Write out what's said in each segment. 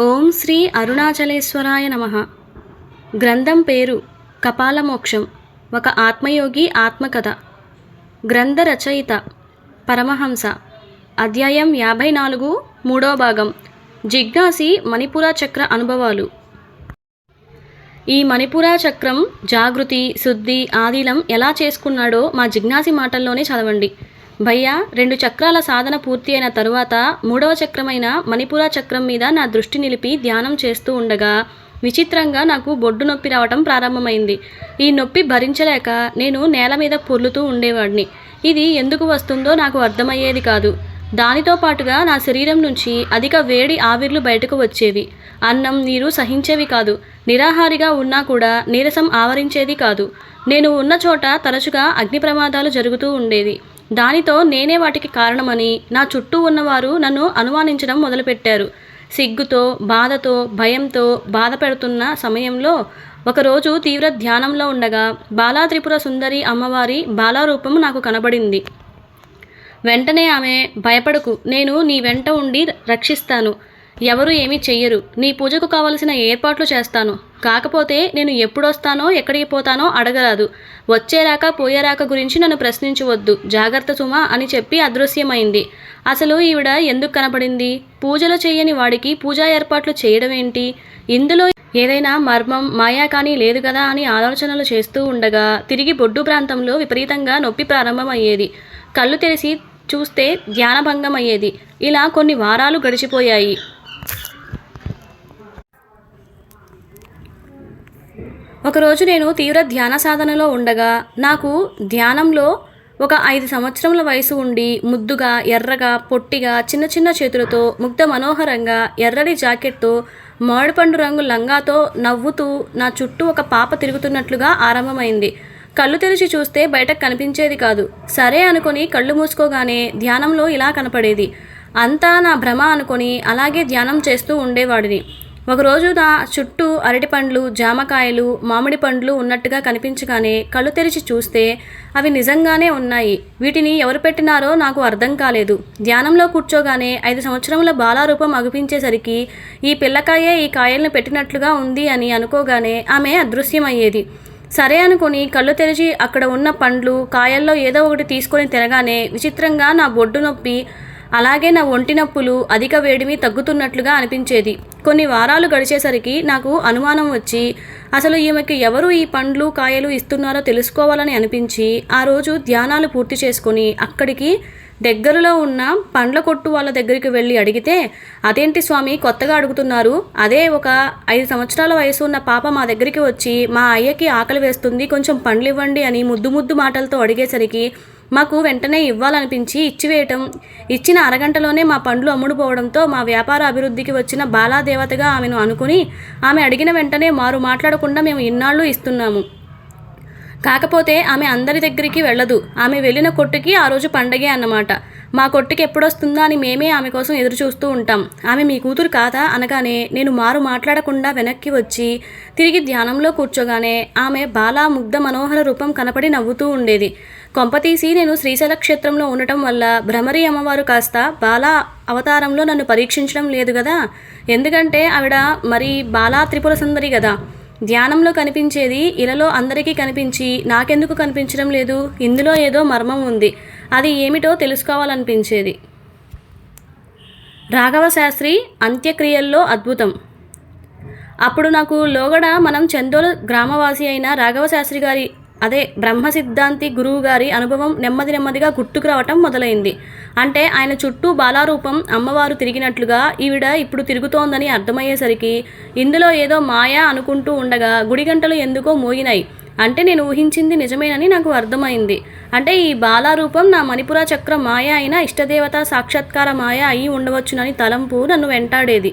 ఓం శ్రీ అరుణాచలేశ్వరాయ నమ. గ్రంథం పేరు కపాలమోక్షం ఒక ఆత్మయోగి ఆత్మకథ. గ్రంథ రచయిత పరమహంస. అధ్యాయం యాభై నాలుగు మూడో భాగం. జిజ్ఞాసి మణిపుర చక్ర అనుభవాలు. ఈ మణిపుర చక్రం జాగృతి శుద్ధి ఆదిలం ఎలా చేసుకున్నాడో మా జిజ్ఞాసి మాటల్లోనే చదవండి. భయ్యా రెండు చక్రాల సాధన పూర్తి అయిన తరువాత మూడవ చక్రమైన మణిపుర చక్రం మీద నా దృష్టి నిలిపి ధ్యానం చేస్తూ ఉండగా విచిత్రంగా నాకు బొడ్డు నొప్పి రావటం ప్రారంభమైంది. ఈ నొప్పి భరించలేక నేను నేల మీద పొర్లుతూ ఉండేవాడిని. ఇది ఎందుకు వస్తుందో నాకు అర్థమయ్యేది కాదు. దానితో పాటుగా నా శరీరం నుంచి అధిక వేడి ఆవిర్లు బయటకు వచ్చేవి. అన్నం నీరు సహించేవి కాదు. నిరాహారిగా ఉన్నా కూడా నీరసం ఆవరించేది కాదు. నేను ఉన్న చోట తరచుగా అగ్ని ప్రమాదాలు జరుగుతూ ఉండేవి. దానితో నేనే వాటికి కారణమని నా చుట్టూ ఉన్నవారు నన్ను అనుమానించడం మొదలుపెట్టారు. సిగ్గుతో బాధతో భయంతో బాధపెడుతున్న సమయంలో ఒకరోజు తీవ్ర ధ్యానంలో ఉండగా బాలాత్రిపుర సుందరి అమ్మవారి బాలారూపం నాకు కనబడింది. వెంటనే ఆమె భయపడకు నేను నీ వెంట ఉండి రక్షిస్తాను. ఎవరు ఏమీ చెయ్యరు. నీ పూజకు కావలసిన ఏర్పాట్లు చేస్తాను. కాకపోతే నేను ఎప్పుడొస్తానో ఎక్కడికి పోతానో అడగరాదు. వచ్చేరాక పోయేరాక గురించి నన్ను ప్రశ్నించవద్దు. జాగ్రత్త సుమా అని చెప్పి అదృశ్యమైంది. అసలు ఈవిడ ఎందుకు కనపడింది? పూజలు చేయని వాడికి పూజా ఏర్పాట్లు చేయడం ఏంటి ఇందులో ఏదైనా మర్మం మాయా కానీ లేదు కదా అని ఆలోచనలు చేస్తూ ఉండగా తిరిగి బొడ్డు ప్రాంతంలో విపరీతంగా నొప్పి ప్రారంభమయ్యేది. కళ్ళు తెరిసి చూస్తే ధ్యానభంగం అయ్యేది ఇలా కొన్ని వారాలు గడిచిపోయాయి. ఒకరోజు నేను తీవ్ర ధ్యాన సాధనలో ఉండగా నాకు ధ్యానంలో ఒక ఐదు సంవత్సరముల వయసు ఉండి ముద్దుగా ఎర్రగా పొట్టిగా చిన్న చిన్న చేతులతో ముగ్ధ మనోహరంగా ఎర్రడి జాకెట్తో మామిడిపండు రంగు లంగాతో నవ్వుతూ నా చుట్టూ ఒక పాప తిరుగుతున్నట్లుగా ఆరంభమైంది. కళ్ళు తెరిచి చూస్తే బయటకు కనిపించేది కాదు. సరే అనుకొని కళ్ళు మూసుకోగానే ధ్యానంలో ఇలా కనపడేది. అంతా నా భ్రమ అనుకొని అలాగే ధ్యానం చేస్తూ ఉండేవాడిని. ఒకరోజు నా చుట్టూ అరటి పండ్లు జామకాయలు మామిడి పండ్లు ఉన్నట్టుగా కనిపించగానే కళ్ళు తెరిచి చూస్తే అవి నిజంగానే ఉన్నాయి. వీటిని ఎవరు పెట్టినారో నాకు అర్థం కాలేదు. ధ్యానంలో కూర్చోగానే ఐదు సంవత్సరముల బాలారూపం అగుపించేసరికి ఈ పిల్లకాయే ఈ కాయల్ని పెట్టినట్లుగా ఉంది అని అనుకోగానే ఆమె అదృశ్యమయ్యేది. సరే అనుకుని కళ్ళు తెరిచి అక్కడ ఉన్న పండ్లు కాయల్లో ఏదో ఒకటి తీసుకొని తినగానే విచిత్రంగా నా బొడ్డు నొప్పి అలాగే నా ఒంటి నొప్పులు అధిక వేడిమి తగ్గుతున్నట్లుగా అనిపించేది. కొన్ని వారాలు గడిచేసరికి నాకు అనుమానం వచ్చి అసలు ఈమెకి ఎవరు ఈ పండ్లు కాయలు ఇస్తున్నారో తెలుసుకోవాలని అనిపించి ఆ రోజు ధ్యానాలు పూర్తి చేసుకొని అక్కడికి దగ్గరలో ఉన్న పండ్ల కొట్టు వాళ్ళ దగ్గరికి వెళ్ళి అడిగితే అదేంటి స్వామి కొత్తగా అడుగుతున్నారు? అదే ఒక ఐదు సంవత్సరాల వయసు ఉన్న పాప మా దగ్గరికి వచ్చి మా అయ్యకి ఆకలి వేస్తుంది కొంచెం పండ్లు ఇవ్వండి అని ముద్దు ముద్దు మాటలతో అడిగేసరికి మాకు వెంటనే ఇవ్వాలనిపించి ఇచ్చివేయటం ఇచ్చిన అరగంటలోనే మా పండ్లు అమ్ముడుపోవడంతో మా వ్యాపార అభివృద్ధికి వచ్చిన బాలాదేవతగా ఆమెను అనుకుని ఆమె అడిగిన వెంటనే మారు మాట్లాడకుండా మేము ఇన్నాళ్ళు ఇస్తున్నాము. కాకపోతే ఆమె అందరి దగ్గరికి వెళ్ళదు. ఆమె వెళ్ళిన కొట్టుకి ఆ రోజు పండగే అన్నమాట. మా కొట్టుకి ఎప్పుడొస్తుందా అని మేమే ఆమె కోసం ఎదురు చూస్తూ ఉంటాం. ఆమె మీ కూతురు కాదా అనగానే నేను మారు మాట్లాడకుండా వెనక్కి వచ్చి తిరిగి ధ్యానంలో కూర్చోగానే ఆమె బాలా ముగ్ధ మనోహర రూపం కనపడి నవ్వుతూ ఉండేది. కొంపతీసి నేను శ్రీశైల క్షేత్రంలో ఉండటం వల్ల భ్రమరి అమ్మవారు కాస్త బాలా అవతారంలో నన్ను పరీక్షించడం లేదు కదా? ఎందుకంటే ఆవిడ మరి బాలా త్రిపుర సుందరి కదా. ధ్యానంలో కనిపించేది ఇలలో అందరికీ కనిపించి నాకెందుకు కనిపించడం లేదు? ఇందులో ఏదో మర్మం ఉంది. అది ఏమిటో తెలుసుకోవాలనిపించేది. రాఘవ శాస్త్రి అంత్యక్రియల్లో అద్భుతం. అప్పుడు నాకు లోగడ మనం చందోల గ్రామవాసి అయిన రాఘవ శాస్త్రి గారి అదే బ్రహ్మ సిద్ధాంతి గురువు గారి అనుభవం నెమ్మది నెమ్మదిగా గుర్తుకు రావటం మొదలైంది. అంటే ఆయన చుట్టూ బాలారూపం అమ్మవారు తిరిగినట్లుగా ఈవిడ ఇప్పుడు తిరుగుతోందని అర్థమయ్యేసరికి ఇందులో ఏదో మాయా అనుకుంటూ ఉండగా గుడి గంటలు ఎందుకో మోగినాయి. అంటే నేను ఊహించింది నిజమేనని నాకు అర్థమైంది. అంటే ఈ బాలారూపం నా మణిపుర చక్ర మాయ అయిన ఇష్టదేవత సాక్షాత్కార మాయ అయి ఉండవచ్చునని తలంపు నన్ను వెంటాడేది.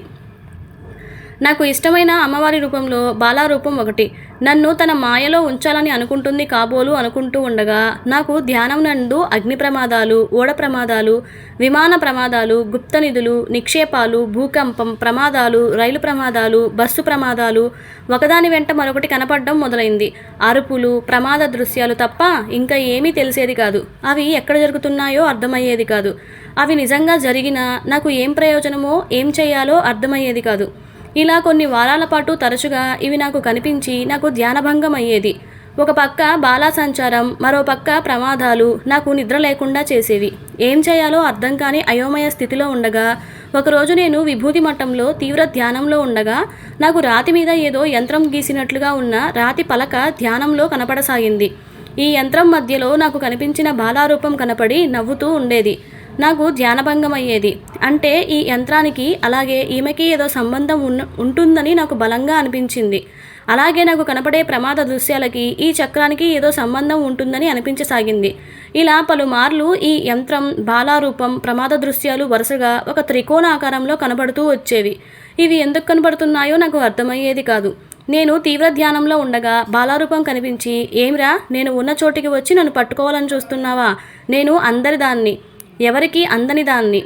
నాకు ఇష్టమైన అమ్మవారి రూపంలో బాలారూపం ఒకటి. నన్ను తన మాయలో ఉంచాలని అనుకుంటుంది కాబోలు అనుకుంటూ ఉండగా నాకు ధ్యానం నందు అగ్ని ప్రమాదాలు ఓడ ప్రమాదాలు విమాన ప్రమాదాలు గుప్త నిధులు నిక్షేపాలు భూకంపం ప్రమాదాలు రైలు ప్రమాదాలు బస్సు ప్రమాదాలు ఒకదాని వెంట మరొకటి కనపడడం మొదలైంది. అరుపులు ప్రమాద దృశ్యాలు తప్ప ఇంకా ఏమీ తెలిసేది కాదు. అవి ఎక్కడ జరుగుతున్నాయో అర్థమయ్యేది కాదు. అవి నిజంగా జరిగినా నాకు ఏం ప్రయోజనమో ఏం చేయాలో అర్థమయ్యేది కాదు. ఇలా కొన్ని వారాల పాటు తరచుగా ఇవి నాకు కనిపించి నాకు ధ్యానభంగం అయ్యేది ఒక పక్క బాలా సంచారం మరో పక్క ప్రమాదాలు నాకు నిద్ర లేకుండా చేసేవి. ఏం చేయాలో అర్థం కాని అయోమయ స్థితిలో ఉండగా ఒకరోజు నేను విభూతి మఠంలో తీవ్ర ధ్యానంలో ఉండగా నాకు రాతి మీద ఏదో యంత్రం గీసినట్లుగా ఉన్న రాతి పలక ధ్యానంలో కనపడసాగింది. ఈ యంత్రం మధ్యలో నాకు కనిపించిన బాలారూపం కనపడి నవ్వుతూ ఉండేది. నాకు ధ్యానభంగం అయ్యేది అంటే ఈ యంత్రానికి అలాగే ఈమెకి ఏదో సంబంధం ఉన్న ఉంటుందని నాకు బలంగా అనిపించింది. అలాగే నాకు కనపడే ప్రమాద దృశ్యాలకి ఈ చక్రానికి ఏదో సంబంధం ఉంటుందని అనిపించసాగింది. ఇలా పలుమార్లు ఈ యంత్రం బాలారూపం ప్రమాద దృశ్యాలు వరుసగా ఒక త్రికోణ ఆకారంలో కనబడుతూ వచ్చేవి. ఇవి ఎందుకు కనబడుతున్నాయో నాకు అర్థమయ్యేది కాదు. నేను తీవ్ర ధ్యానంలో ఉండగా బాలారూపం కనిపించి ఏమిరా నేను ఉన్న చోటికి వచ్చి నన్ను పట్టుకోవాలని చూస్తున్నావా? నేను అందరిదాన్ని. ఎవరికి అందని దాన్ని.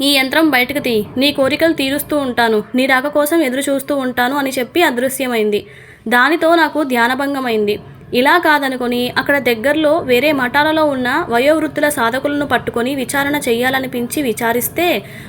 ఈ యంత్రం బయటకు తీ. నీ కోరికలు తీరుస్తూ ఉంటాను. నీ రాక కోసం ఎదురు చూస్తూ ఉంటాను అని చెప్పి అదృశ్యమైంది. దానితో నాకు ధ్యానభంగమైంది. ఇలా కాదనుకొని అక్కడ దగ్గరలో వేరే మఠాలలో ఉన్న వయోవృద్ధుల సాధకులను పట్టుకొని విచారణ చేయాలనిపించి విచారిస్తే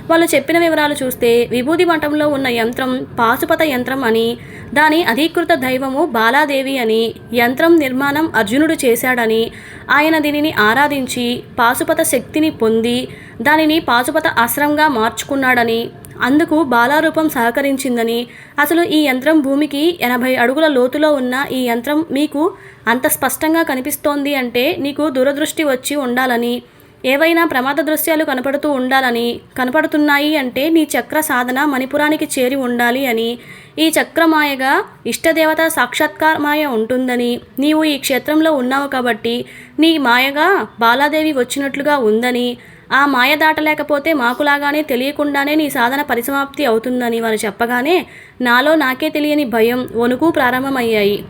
వాళ్ళు చెప్పిన వివరాలు చూస్తే విభూతి మఠంలో ఉన్న యంత్రం పాశుపత యంత్రం అని దాని అధీకృత దైవము బాలాదేవి అని యంత్రం నిర్మాణం అర్జునుడు చేశాడని ఆయన దీనిని ఆరాధించి పాశుపత శక్తిని పొంది దానిని పాశుపత ఆశ్రంగా మార్చుకున్నాడని అందుకు బాలారూపం సహకరించిందని. అసలు ఈ యంత్రం భూమికి ఎనభై అడుగుల లోతులో ఉన్న ఈ యంత్రం మీకు అంత స్పష్టంగా కనిపిస్తోంది అంటే నీకు దూరదృష్టి వచ్చి ఉండాలని. ఏవైనా ప్రమాద దృశ్యాలు కనపడుతూ ఉండాలని. కనపడుతున్నాయి అంటే నీ చక్ర సాధన మణిపురానికి చేరి ఉండాలి అని. ఈ చక్రమాయగా ఇష్టదేవత సాక్షాత్కారమాయ ఉంటుందని. నీవు ఈ క్షేత్రంలో ఉన్నావు కాబట్టి నీ మాయగా బాలాదేవి వచ్చినట్లుగా ఉందని. ఆ మాయ దాటలేకపోతే మాకులాగానే తెలియకుండానే నీ సాధన పరిసమాప్తి అవుతుందని వారు చెప్పగానే నాలో నాకే తెలియని భయం వణుకు ప్రారంభమయ్యాయి.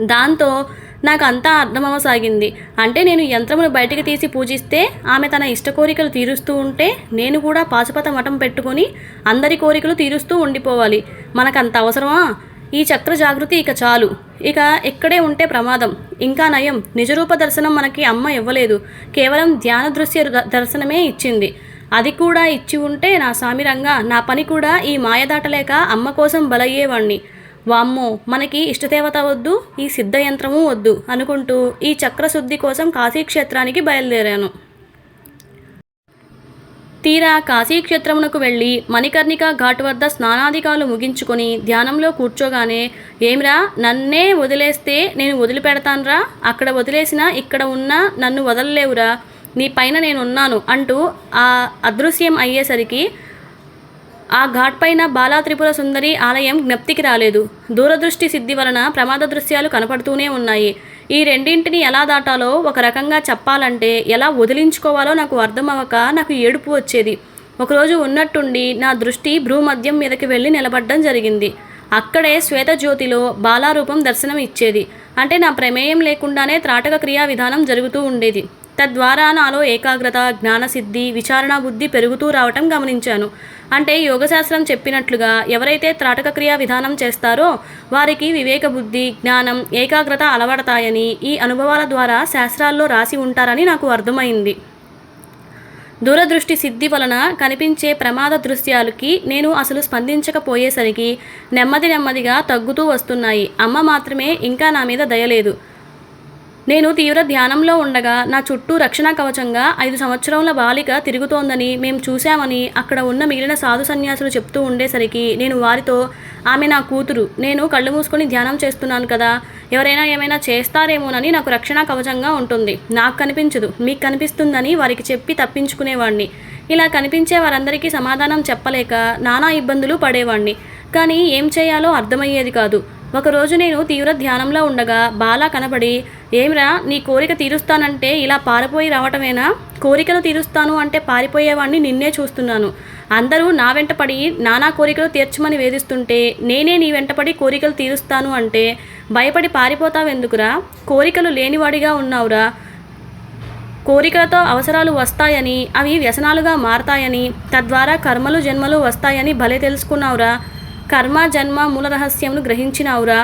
దాంతో నాకు అంతా అర్థమవసాగింది. అంటే నేను యంత్రమును బయటికి తీసి పూజిస్తే ఆమె తన ఇష్ట కోరికలు తీరుస్తూ ఉంటే నేను కూడా పాశుపత మఠం పెట్టుకొని అందరి కోరికలు తీరుస్తూ ఉండిపోవాలి. మనకంత అవసరమా? ఈ చక్ర జాగృతి ఇక చాలు. ఇక ఇక్కడే ఉంటే ప్రమాదం. ఇంకా నయం. నిజరూప దర్శనం మనకి అమ్మ ఇవ్వలేదు. కేవలం ధ్యాన దృశ్య ద- దర్శనమే ఇచ్చింది. అది కూడా ఇచ్చి ఉంటే నా సామిరంగా నా పని కూడా ఈ మాయ దాటలేక అమ్మ కోసం బలయ్యేవాణ్ణి. వామ్మో మనకి ఇష్టదేవత వద్దు ఈ సిద్ధ యంత్రము వద్దు అనుకుంటూ ఈ చక్రశుద్ధి కోసం కాశీక్షేత్రానికి బయలుదేరాను. తీరా కాశీక్షేత్రమునకు వెళ్ళి మణికర్ణిక ఘాట్ వద్ద స్నానాధికాలు ముగించుకొని ధ్యానంలో కూర్చోగానే ఏమిరా నన్నే వదిలేస్తే నేను వదిలిపెడతాన్రా? అక్కడ వదిలేసినా ఇక్కడ ఉన్నా నన్ను వదలలేవురా? నీ పైన నేనున్నాను అంటూ ఆ అదృశ్యం అయ్యేసరికి ఆ ఘాట్ పైన బాలా త్రిపుర సుందరి ఆలయం జ్ఞప్తికి రాలేదు. దూరదృష్టి సిద్ధి వలన ప్రమాద దృశ్యాలు కనపడుతూనే ఉన్నాయి. ఈ రెండింటిని ఎలా దాటాలో ఒక రకంగా చెప్పాలంటే ఎలా వదిలించుకోవాలో నాకు అర్థమవక నాకు ఏడుపు వచ్చేది. ఒకరోజు ఉన్నట్టుండి నా దృష్టి భ్రూమద్యం మీదకి వెళ్ళి నిలబడడం జరిగింది. అక్కడే శ్వేతజ్యోతిలో బాలారూపం దర్శనం ఇచ్చేది అంటే నా ప్రమేయం లేకుండానే త్రాటక క్రియా విధానం జరుగుతూ ఉండేది. తద్వారా నాలో ఏకాగ్రత జ్ఞానసిద్ధి విచారణ బుద్ధి పెరుగుతూ రావటం గమనించాను. అంటే యోగశాస్త్రం చెప్పినట్లుగా ఎవరైతే త్రాటక క్రియా విధానం చేస్తారో వారికి వివేక బుద్ధి జ్ఞానం ఏకాగ్రత అలవడతాయని ఈ అనుభవాల ద్వారా శాస్త్రాల్లో రాసి ఉంటారని నాకు అర్థమైంది. దూరదృష్టి సిద్ధి వలన కనిపించే ప్రమాద దృశ్యాలకి నేను అసలు స్పందించకపోయేసరికి నెమ్మది నెమ్మదిగా తగ్గుతూ వస్తున్నాయి. అమ్మ మాత్రమే ఇంకా నా మీద దయలేదు నేను తీవ్ర ధ్యానంలో ఉండగా నా చుట్టూ రక్షణ కవచంగా ఐదు సంవత్సరముల బాలిక తిరుగుతోందని మేము చూశామని అక్కడ ఉన్న మిగిలిన సాధు సన్యాసులు చెప్తూ ఉండేసరికి నేను వారితో ఆమె నా కూతురు నేను కళ్ళు మూసుకొని ధ్యానం చేస్తున్నాను కదా ఎవరైనా ఏమైనా చేస్తారేమోనని నాకు రక్షణ కవచంగా ఉంటుంది. నాకు కనిపించదు మీకు కనిపిస్తుందని వారికి చెప్పి తప్పించుకునేవాడిని ఇలా కనిపించే వారందరికీ సమాధానం చెప్పలేక నానా ఇబ్బందులు పడేవాడిని కానీ ఏం చేయాలో అర్థమయ్యేది కాదు. ఒకరోజు నేను తీవ్ర ధ్యానంలో ఉండగా బాలా కనబడి ఏమిరా నీ కోరిక తీరుస్తానంటే ఇలా పారిపోయి రావటమేనా? కోరికలు తీరుస్తాను అంటే పారిపోయేవాడిని నిన్నే చూస్తున్నాను. అందరూ నా వెంటపడి నానా కోరికలు తీర్చమని వేధిస్తుంటే నేనే నీ వెంటపడి కోరికలు తీరుస్తాను అంటే భయపడి పారిపోతావెందుకురా? కోరికలు లేనివాడిగా ఉన్నావురా. కోరికలతో అవసరాలు వస్తాయని అవి వ్యసనాలుగా మారతాయని తద్వారా కర్మలు జన్మలు వస్తాయని భలే తెలుసుకున్నావురా. కర్మ జన్మ మూల రహస్యమును గ్రహించినావురా.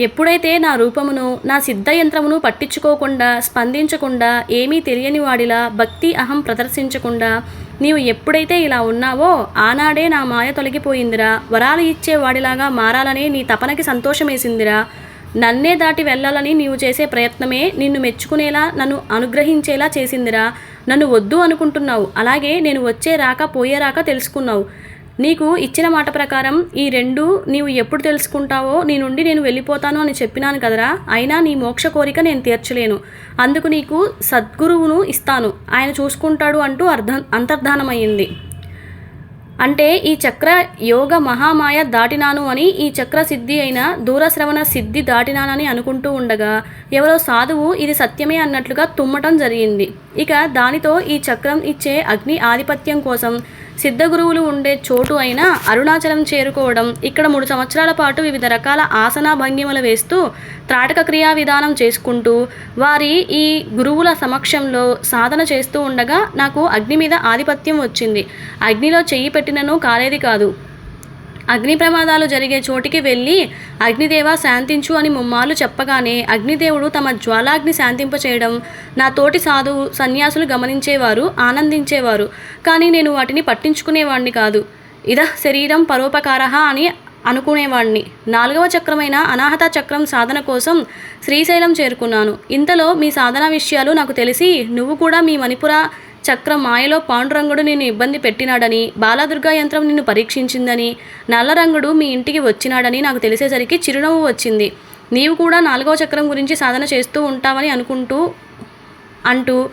ఎప్పుడైతే నా రూపమును నా సిద్ధయంత్రమును పట్టించుకోకుండా స్పందించకుండా ఏమీ తెలియని వాడిలా భక్తి అహం ప్రదర్శించకుండా నీవు ఎప్పుడైతే ఇలా ఉన్నావో ఆనాడే నా మాయ తొలగిపోయిందిరా. వరాలు ఇచ్చే వాడిలాగా మారాలని నీ తపనకి సంతోషమేసిందిరా. నన్నే దాటి వెళ్ళాలని నీవు చేసే ప్రయత్నమే నిన్ను మెచ్చుకునేలా నన్ను అనుగ్రహించేలా చేసిందిరా. నన్ను వద్దు అనుకుంటున్నావు. అలాగే నేను వచ్చే రాక పోయే రాక తెలుసుకున్నావు. నీకు ఇచ్చిన మాట ప్రకారం ఈ రెండు నీవు ఎప్పుడు తెలుసుకుంటావో నీ నుండి నేను వెళ్ళిపోతాను అని చెప్పినాను కదరా. అయినా నీ మోక్ష కోరిక నేను తీర్చలేను. అందుకు నీకు సద్గురువును ఇస్తాను. ఆయన చూసుకుంటాడు అంటూ అర్థం అంతర్ధానమైంది అంటే ఈ చక్ర యోగ మహామాయ దాటినాను అని ఈ చక్ర సిద్ధి అయిన దూరశ్రవణ సిద్ధి దాటినానని అనుకుంటూ ఉండగా ఎవరో సాధువు ఇది సత్యమే అన్నట్లుగా తుమ్మటం జరిగింది. ఇక దానితో ఈ చక్రం ఇచ్చే అగ్ని ఆధిపత్యం కోసం సిద్ధ గురువులు ఉండే చోటు అయిన అరుణాచలం చేరుకోవడం ఇక్కడ మూడు సంవత్సరాల పాటు వివిధ రకాల ఆసనా భంగిమలు వేస్తూ త్రాటక క్రియా విధానం చేసుకుంటూ వారి ఈ గురువుల సమక్షంలో సాధన చేస్తూ ఉండగా నాకు అగ్ని మీద ఆధిపత్యం వచ్చింది. అగ్నిలో చెయ్యి పెట్టినను కాలేది కాదు. అగ్ని ప్రమాదాలు జరిగే చోటికి వెళ్ళి అగ్నిదేవ శాంతించు అని ముమ్మాలు చెప్పగానే అగ్నిదేవుడు తమ జ్వాలాగ్ని శాంతింపచేయడం నా తోటి సాధువు సన్యాసులు గమనించేవారు ఆనందించేవారు. కానీ నేను వాటిని పట్టించుకునేవాడిని కాదు. ఇద శరీరం పరోపకార అని అనుకునేవాడిని నాలుగవ చక్రమైన అనాహత చక్రం సాధన కోసం శ్రీశైలం చేరుకున్నాను. ఇంతలో మీ సాధన విషయాలు నాకు తెలిసి నువ్వు కూడా మీ మణిపుర చక్ర మాయలో పాండురంగుడు నిన్ను ఇబ్బంది పెట్టినాడని బాలదుర్గా యంత్రం నిన్ను పరీక్షించిందని నల్లరంగుడు మీ ఇంటికి వచ్చినాడని నాకు తెలిసేసరికి చిరునవ్వు వచ్చింది. నీవు కూడా నాలుగవ చక్రం గురించి సాధన చేస్తూ ఉంటావని అనుకుంటూ అంటూ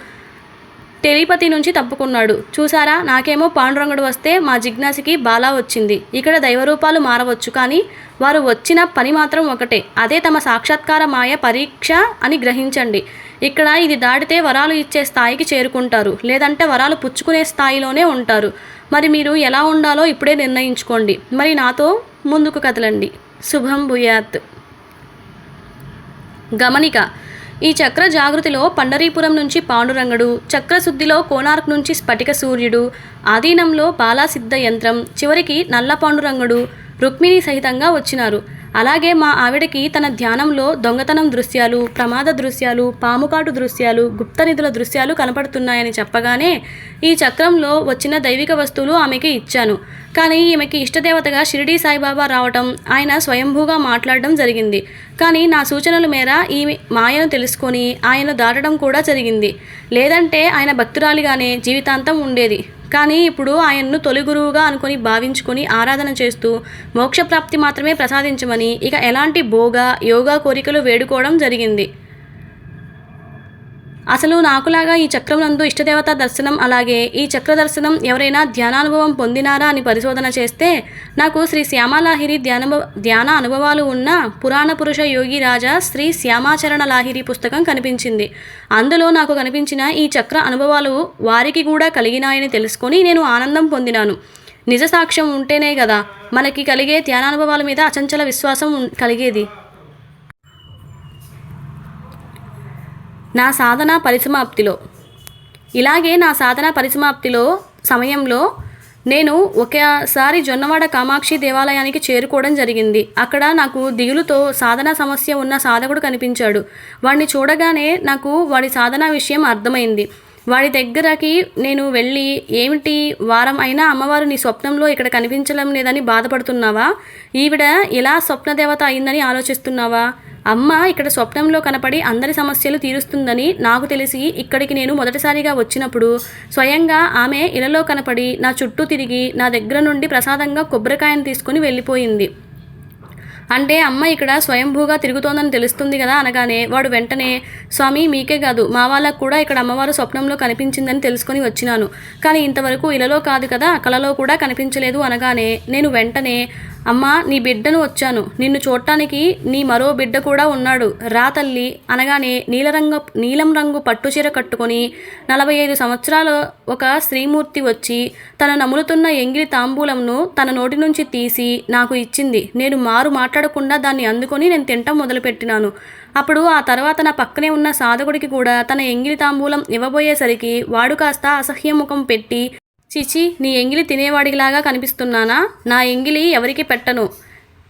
టెలిపతి నుంచి తప్పుకున్నాడు. చూసారా నాకేమో పాండురంగుడు వస్తే మా జిజ్ఞాసికి బాలా వచ్చింది. ఇక్కడ దైవరూపాలు మారవచ్చు కానీ వారు వచ్చిన పని మాత్రం ఒకటే. అదే తమ సాక్షాత్కార మాయ పరీక్ష అని గ్రహించండి. ఇక్కడ ఇది దాటితే వరాలు ఇచ్చే స్థాయికి చేరుకుంటారు లేదంటే వరాలు పుచ్చుకునే స్థాయిలోనే ఉంటారు. మరి మీరు ఎలా ఉండాలో ఇప్పుడే నిర్ణయించుకోండి. మరి నాతో ముందుకు కదలండి. శుభం భూయాత్. గమనిక ఈ చక్ర జాగృతిలో పండరీపురం నుంచి పాండురంగడు చక్రశుద్ధిలో కోనార్క్ నుంచి స్ఫటిక సూర్యుడు ఆధీనంలో బాలాసిద్ధ యంత్రం చివరికి నల్ల పాండురంగుడు రుక్మిణి సహితంగా వచ్చినారు. అలాగే మా ఆవిడకి తన ధ్యానంలో దొంగతనం దృశ్యాలు ప్రమాద దృశ్యాలు పాముకాటు దృశ్యాలు గుప్త నిధుల దృశ్యాలు కనపడుతున్నాయని చెప్పగానే ఈ చక్రంలో వచ్చిన దైవిక వస్తువులు ఆమెకి ఇచ్చాను. కానీ ఈమెకి ఇష్టదేవతగా షిరిడీ సాయిబాబా రావటం ఆయన స్వయంభూగా మాట్లాడడం జరిగింది. కానీ నా సూచనల మేర ఈ మాయను తెలుసుకొని ఆయన దాటడం కూడా జరిగింది. లేదంటే ఆయన భక్తురాలిగానే జీవితాంతం ఉండేది. కానీ ఇప్పుడు ఆయన్ను తొలి గురువుగా అనుకొని భావించుకొని ఆరాధన చేస్తూ మోక్షప్రాప్తి మాత్రమే ప్రసాదించమని ఇక ఎలాంటి భోగ యోగా కోరికలు వేడుకోవడం జరిగింది. అసలు నాకులాగా ఈ చక్రం నందు ఇష్టదేవత దర్శనం అలాగే ఈ చక్ర దర్శనం ఎవరైనా ధ్యానానుభవం పొందినారా అని పరిశోధన చేస్తే నాకు శ్రీ శ్యామలాహిరి ధ్యాన ధ్యాన అనుభవాలు ఉన్న పురాణ పురుష యోగి రాజా శ్రీ శ్యామాచరణ లాహిరి పుస్తకం కనిపించింది. అందులో నాకు కనిపించిన ఈ చక్ర అనుభవాలు వారికి కూడా కలిగినాయని తెలుసుకొని నేను ఆనందం పొందినాను. నిజ సాక్ష్యం ఉంటేనే కదా మనకి కలిగే ధ్యానానుభవాల మీద అచంచల విశ్వాసం కలిగేది. నా సాధన పరిసమాప్తిలో. ఇలాగే నా సాధన పరిసమాప్తిలో సమయంలో నేను ఒకసారి జొన్నవాడ కామాక్షి దేవాలయానికి చేరుకోవడం జరిగింది. అక్కడ నాకు దిగులుతో సాధన సమస్య ఉన్న సాధకుడు కనిపించాడు. వాడిని చూడగానే నాకు వాడి సాధన విషయం అర్థమైంది. వాడి దగ్గరకి నేను వెళ్ళి ఏమిటి వారం అయినా అమ్మవారు నీ స్వప్నంలో ఇక్కడ కనిపించడం లేదని బాధపడుతున్నావా? ఈవిడ ఇలా స్వప్నదేవత అయిందని ఆలోచిస్తున్నావా? అమ్మ ఇక్కడ స్వప్నంలో కనపడి అందరి సమస్యలు తీరుస్తుందని నాకు తెలిసి ఇక్కడికి నేను మొదటిసారిగా వచ్చినప్పుడు స్వయంగా ఆమె ఇలలో కనపడి నా చుట్టూ తిరిగి నా దగ్గర నుండి ప్రసాదంగా కొబ్బరికాయను తీసుకుని వెళ్ళిపోయింది. అంటే అమ్మ ఇక్కడ స్వయంభూగా తిరుగుతోందని తెలుస్తుంది కదా అనగానే వాడు వెంటనే స్వామి మీకే కాదు మా వాళ్ళకు కూడా ఇక్కడ అమ్మవారు స్వప్నంలో కనిపించిందని తెలుసుకొని వచ్చినాను. కానీ ఇంతవరకు ఇలలో కాదు కదా కలలో కూడా కనిపించలేదు అనగానే నేను వెంటనే అమ్మా నీ బిడ్డను వచ్చాను. నిన్ను చూడటానికి నీ మరో బిడ్డ కూడా ఉన్నాడు. రా తల్లి అనగానే నీలరంగు నీలం రంగు పట్టుచీర కట్టుకొని నలభై ఐదు సంవత్సరాల ఒక స్త్రీమూర్తి వచ్చి తన నములుతున్న ఎంగిలి తాంబూలంను తన నోటి నుంచి తీసి నాకు ఇచ్చింది. నేను మారు మాట్లాడకుండా దాన్ని అందుకొని నేను తింటం మొదలుపెట్టినాను. అప్పుడు ఆ తర్వాత నా పక్కనే ఉన్న సాధకుడికి కూడా తన ఎంగిలి తాంబూలం ఇవ్వబోయేసరికి వాడు కాస్త అసహ్య ముఖం పెట్టి చిచి నీ ఎంగిలి తినేవాడిలాగా కనిపిస్తున్నానా? నా ఎంగిలి ఎవరికి పెట్టను?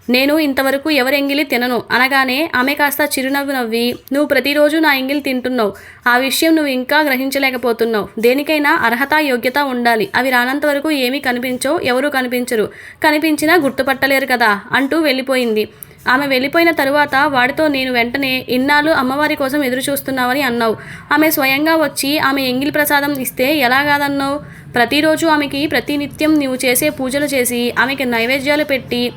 నేను ఇంతవరకు ఎవరి ఎంగిలి తినను. అనగానే ఆమె కాస్త చిరునవ్వు నవ్వి నువ్వు ప్రతిరోజు నా ఎంగిలి తింటున్నావు. ఆ విషయం నువ్వు ఇంకా గ్రహించలేకపోతున్నావు. దేనికైనా అర్హత యోగ్యత ఉండాలి. అవి రానంత వరకు ఏమీ కనిపించవు ఎవరూ కనిపించరు. కనిపించినా గుర్తుపట్టలేరు కదా అంటూ వెళ్ళిపోయింది. ఆమె వెళ్ళిపోయిన తరువాత వాడితో నేను వెంటనే ఇన్నాళ్ళు అమ్మవారి కోసం ఎదురు చూస్తున్నావని అన్నావు. ఆమె స్వయంగా వచ్చి ఆమె ఎంగిలి ప్రసాదం ఇస్తే ఎలా కాదన్నావు ప్రతిరోజు ఆమెకి ప్రతినిత్యం నీవు చేసే పూజలు చేసి ఆమెకి నైవేద్యాలు పెట్టి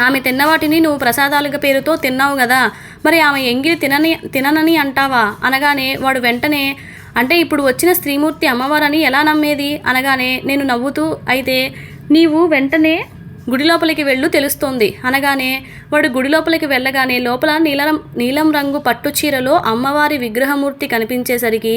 ఆమె తిన్నవాటిని నువ్వు ప్రసాదాలుగా పేరుతో తిన్నావు కదా. మరి ఆమె ఎంగిలి తినని తిననని అంటావా? అనగానే వాడు వెంటనే అంటే ఇప్పుడు వచ్చిన స్త్రీమూర్తి అమ్మవారని ఎలా నమ్మేది? అనగానే నేను నవ్వుతూ అయితే నీవు వెంటనే గుడి లోపలికి వెళ్ళు తెలుస్తోంది. అనగానే వాడు గుడి లోపలికి వెళ్ళగానే లోపల నీలం నీలం రంగు పట్టు చీరలో అమ్మవారి విగ్రహమూర్తి కనిపించేసరికి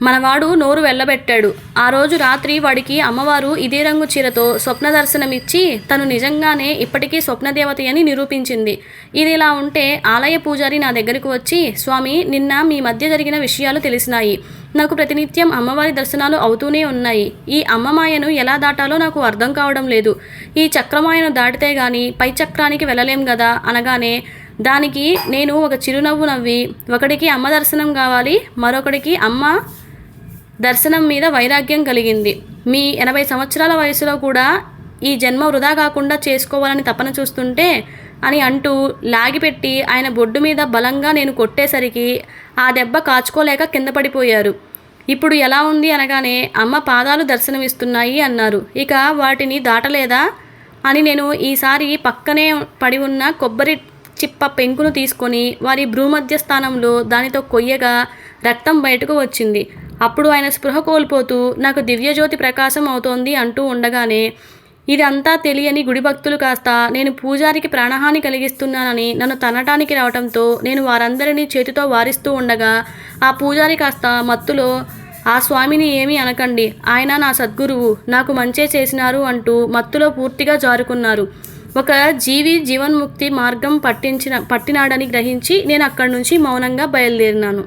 మనవాడు నోరు వెళ్ళబెట్టాడు ఆ రోజు రాత్రి వాడికి అమ్మవారు ఇదే రంగు చీరతో స్వప్న దర్శనమిచ్చి తను నిజంగానే ఇప్పటికీ స్వప్నదేవత అని నిరూపించింది. ఇది ఇలా ఉంటే ఆలయ పూజారి నా దగ్గరకు వచ్చి స్వామి నిన్న మీ మధ్య జరిగిన విషయాలు తెలిసినాయి. నాకు ప్రతినిత్యం అమ్మవారి దర్శనాలు అవుతూనే ఉన్నాయి. ఈ అమ్మమాయను ఎలా దాటాలో నాకు అర్థం కావడం లేదు. ఈ చక్రమాయను దాటితే గాని పై చక్రానికి వెళ్ళలేం కదా అనగానే దానికి నేను ఒక చిరునవ్వు నవ్వి ఒకడికి అమ్మ దర్శనం కావాలి మరొకడికి అమ్మ దర్శనం మీద వైరాగ్యం కలిగింది. మీ ఎనభై సంవత్సరాల వయసులో కూడా ఈ జన్మ వృధా కాకుండా చేసుకోవాలని తపన చూస్తుంటే అని అంటూ లాగిపెట్టి ఆయన బొడ్డు మీద బలంగా నేను కొట్టేసరికి ఆ దెబ్బ కాచుకోలేక కింద పడిపోయారు. ఇప్పుడు ఎలా ఉంది అనగానే అమ్మ పాదాలు దర్శనమిస్తున్నాయి అన్నారు. ఇక వాటిని దాటలేదా? అని నేను ఈసారి పక్కనే పడి ఉన్న కొబ్బరి చిప్ప పెంకును తీసుకొని వారి భ్రూమధ్య స్థానంలో దానితో కొయ్యగా రక్తం బయటకు వచ్చింది. అప్పుడు ఆయన స్పృహ కోల్పోతూ నాకు దివ్యజ్యోతి ప్రకాశం అవుతోంది అంటూ ఉండగానే ఇదంతా తెలియని గుడి భక్తులు కాస్త నేను పూజారికి ప్రాణహాని కలిగిస్తున్నానని నన్ను తనటానికి రావటంతో నేను వారందరినీ చేతితో వారిస్తూ ఉండగా ఆ పూజారి కాస్త మత్తులో ఆ స్వామిని ఏమీ అనకండి ఆయన నా సద్గురువు నాకు మంచే చేసినారు అంటూ మత్తులో పూర్తిగా జారుకున్నారు. ఒక జీవి జీవన్ముక్తి మార్గం పట్టించిన పట్టినాడని గ్రహించి నేను అక్కడి నుంచి మౌనంగా బయలుదేరినాను.